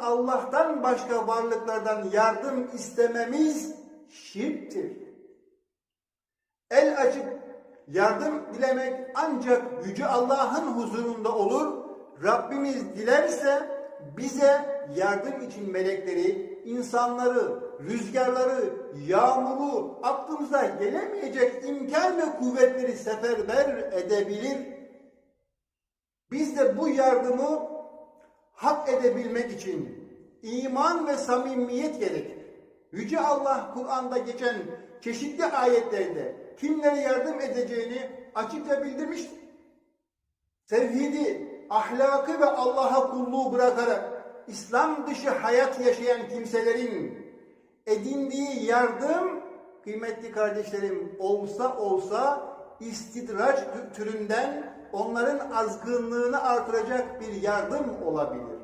Allah'tan başka varlıklardan yardım istememiz şirktir. El açıp yardım dilemek ancak Yüce Allah'ın huzurunda olur. Rabbimiz dilerse bize yardım için melekleri, insanları, rüzgarları, yağmuru, aklımıza gelemeyecek imkan ve kuvvetleri seferber edebilir. Biz de bu yardımı hak edebilmek için iman ve samimiyet gerekir. Yüce Allah Kur'an'da geçen çeşitli ayetlerde kimlere yardım edeceğini açıkça bildirmiştir. Tevhidi, ahlakı ve Allah'a kulluğu bırakarak İslam dışı hayat yaşayan kimselerin edindiği yardım kıymetli kardeşlerim olsa olsa istidraç türünden onların azgınlığını artıracak bir yardım olabilir.